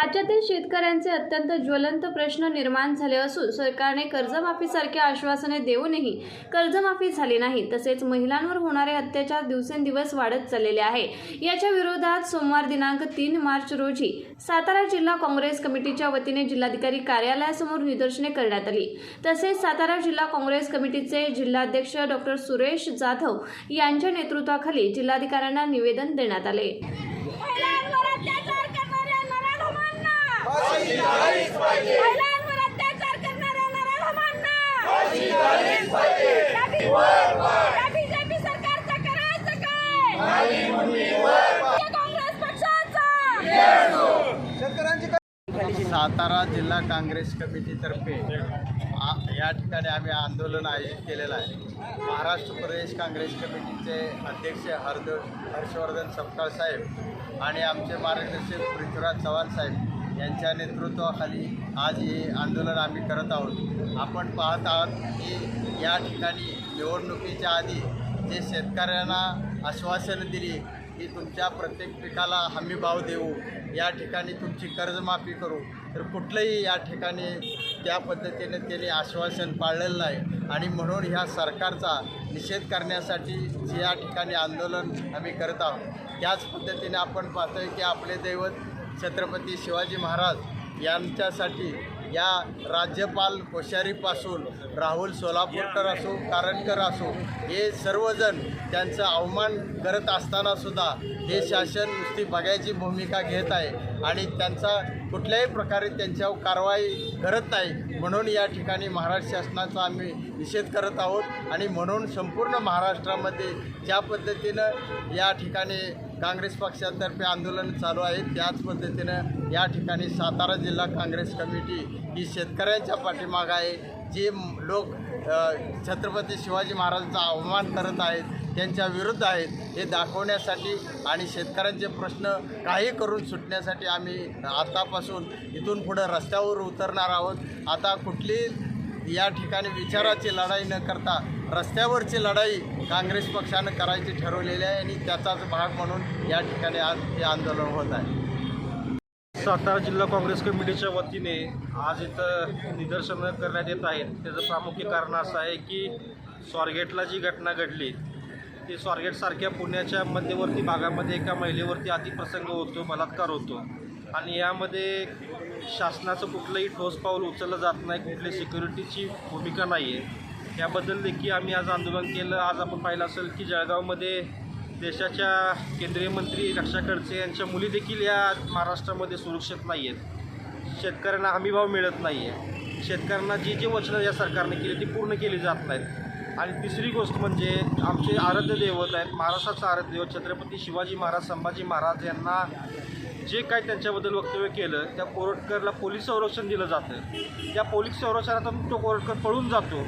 राज्यातील शेतकऱ्यांचे अत्यंत ज्वलंत प्रश्न निर्माण झाले असून सरकारने कर्जमाफीसारखी आश्वासने देऊनही कर्जमाफी झाली नाही. तसेच महिलांवर होणारे अत्याचार दिवसेंदिवस वाढत चाललेले आहे. याच्या विरोधात सोमवार दिनांक तीन मार्च रोजी सातारा जिल्हा काँग्रेस कमिटीच्या वतीने जिल्हाधिकारी कार्यालयासमोर निदर्शने करण्यात आली. तसेच सातारा जिल्हा काँग्रेस कमिटीचे जिल्हाध्यक्ष डॉक्टर सुरेश जाधव यांच्या नेतृत्वाखाली जिल्हाधिकाऱ्यांना निवेदन देण्यात आले महिलांवर अत्याचार करणाऱ्या नराधमांना महिलांवर अत्याचार करणाऱ्या नराधमांना या बी- या बीजेपी सरकारचं करायचं काय? या काँग्रेस पक्षाचा. सातारा जिल्हा काँग्रेस कमिटीतर्फे या ठिकाणी आम्ही आंदोलन आयोजित केलेलं आहे. महाराष्ट्र प्रदेश काँग्रेस कमिटीचे अध्यक्ष हर्द हर्षवर्धन सपकाळ साहेब आणि आमचे मार्गदर्शक पृथ्वीराज चव्हाण साहेब. यांच्या नेतृत्वाखाली आज हे आंदोलन आम्ही करत आहोत. आपण पाहत आहात की या ठिकाणी निवडणुकीच्या आधी जे शेतकऱ्यांना आश्वासनं दिली की तुमच्या प्रत्येक पिकाला हमी भाव देऊ या ठिकाणी तुमची कर्जमाफी करू तर कुठलंही या ठिकाणी त्या पद्धतीने त्यांनी आश्वासन पाळलेलं नाही. आणि म्हणून ह्या सरकारचा निषेध करण्यासाठी या ठिकाणी आंदोलन आम्ही करत आहोत. त्याच पद्धतीने आपण पाहतोय की आपले दैवत छत्रपती शिवाजी महाराज यांच्यासाठी या राज्यपाल कोश्यारीपासून राहुल सोलापूरकर असो कारणकर असो हे सर्वजण त्यांचं अवमान करत असतानासुद्धा हे शासन नुसती बघायची भूमिका घेत आहे. आणि त्यांचा कुठल्याही प्रकारे त्यांच्यावर कारवाई करत नाही. म्हणून या ठिकाणी महाराष्ट्र शासनाचा आम्ही निषेध करत आहोत. आणि म्हणून संपूर्ण महाराष्ट्रामध्ये ज्या पद्धतीनं या ठिकाणी काँग्रेस पक्षातर्फे आंदोलन चालू आहे त्याच पद्धतीनं या ठिकाणी सातारा जिल्हा काँग्रेस कमिटी ही शेतकऱ्यांच्या पाठीमागं आहे. जे लोक छत्रपती शिवाजी महाराजांचा अवमान करत आहेत त्यांच्या विरुद्ध आहेत हे दाखवण्यासाठी आणि शेतकऱ्यांचे प्रश्न काही करून सुटण्यासाठी आम्ही आतापासून इथून पुढं रस्त्यावर उतरणार आहोत. आता कुठली या ठिकाणी विचाराची लढाई न करता रस्त्यावरची लढाई काँग्रेस पक्षानं करायची ठरवलेली आहे आणि त्याचाच भाग म्हणून या ठिकाणी आज हे आंदोलन होत आहे. सातारा जिल्हा काँग्रेस कमिटीच्या वतीने आज इथं निदर्शनं करण्यात येत आहेत. त्याचं प्रामुख्य कारण असं आहे की स्वारगेटला जी घटना घडली ते स्वारगेटसारख्या पुण्याच्या मध्यवर्ती भागामध्ये एका महिलेवरती अतिप्रसंग होतो बलात्कार होतो. आणि यामध्ये शासनाचं कुठलंही ठोस पाऊल उचललं जात नाही कुठली सिक्युरिटीची भूमिका नाही आहे याबद्दल देखील आम्ही आज आंदोलन केलं. आज आपण पाहिलं असेल की जळगावमध्ये देशाच्या केंद्रीय मंत्री रक्षा खडसे यांच्या मुली देखील या महाराष्ट्रामध्ये सुरक्षित नाही आहेत शेतकऱ्यांना हमीभाव मिळत नाही आहे शेतकऱ्यांना जी जी वचनं या सरकारने केली ती पूर्ण केली जात नाहीत. आणि तिसरी गोष्ट म्हणजे आमचे आराध्य दैवत आहेत महाराष्ट्राचं आराध्य दैवत छत्रपती शिवाजी महाराज संभाजी महाराज यांना जे काही त्यांच्याबद्दल वक्तव्य केलं त्या कोरटकरला पोलीस संरक्षण दिलं जातं. त्या पोलीस संरक्षणातून तो कोरटकर पळून जातो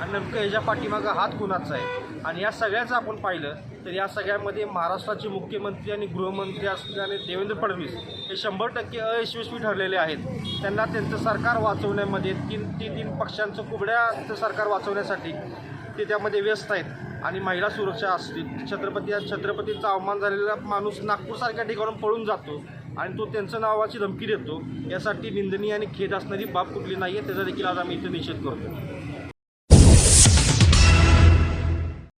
आणि नेमकं ह्याच्या पाठीमागं हात कुणाचा आहे? आणि या सगळ्याचं आपण पाहिलं तर या सगळ्यामध्ये महाराष्ट्राचे मुख्यमंत्री आणि गृहमंत्री असल्याने देवेंद्र फडणवीस हे शंभर टक्के अयशस्वी ठरलेले आहेत. त्यांना त्यांचं सरकार वाचवण्यामध्ये तीन तीन तीन पक्षांचं कुबड्याचं सरकार वाचवण्यासाठी ते त्यामध्ये व्यस्त आहेत. आणि महिला सुरक्षा असतील. छत्रपती छत्रपतीचा अवमान झालेला माणूस नागपूरसारख्या ठिकाणून पळून जातो आणि तो त्यांचं नावाची धमकी देतो. यासाठी निंदनीय आणि खेद असणारी बाब कुठली नाही आहे त्याचा देखील आज आम्ही इथे निषेध करतो.